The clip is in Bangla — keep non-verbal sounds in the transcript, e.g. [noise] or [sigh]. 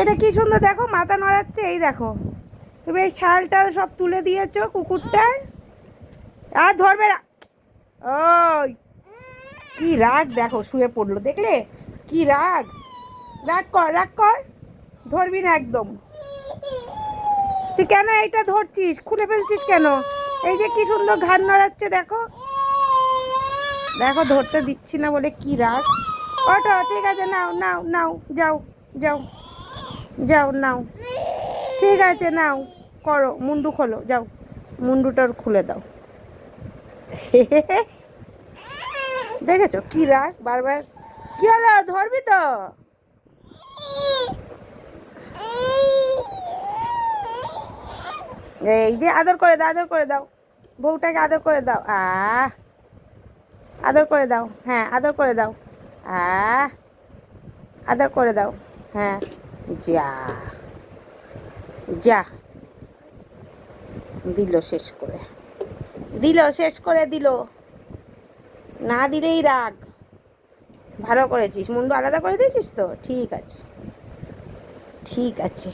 এটা কি সুন্দর, দেখো, মাথা নড়াচ্ছে, এই দেখো। তুমি এই ছাল টাল সব তুলে দিয়েছ কুকুরটার। আর ধরবে ওই, কি রাগ, দেখো, শুয়ে পড়ল, দেখলে? কি রাগ। রাগ কর রাগ কর। ধরবি না একদম। তুই কেন এইটা ধরছিস? খুলে ফেলছিস কেন? এই যে কি সুন্দর ঘাড় নড়াচ্ছে, দেখো। দেখো, ধরতে দিচ্ছি না বলে কি রাগ। ওটো ঠিক আছে, নাও নাও নাও, যাও যাও। যাও, নাও। ঠিক আছে, নাও। করো, মুন্ডু খোলো, যাও। মুন্ডুটার খুলে দাও। [laughs] দেখেছ? কি রাগ, বারবার। কি হলো? ধরবি তো? এই যে, আদর করে দাও, আদর করে দাও। বউটাকে আদর করে দাও। আহ। আদর করে দাও। হ্যাঁ আদর করে দাও। আহ। আদর করে দাও। হ্যাঁ। যা যা। দিল শেষ করে। দিল, শেষ করে দিল। না দিলেই রাগ। ভালো করেছিস। মুন্ডু আলাদা করে দিয়েছিস তো? ঠিক আছে। ঠিক আছে।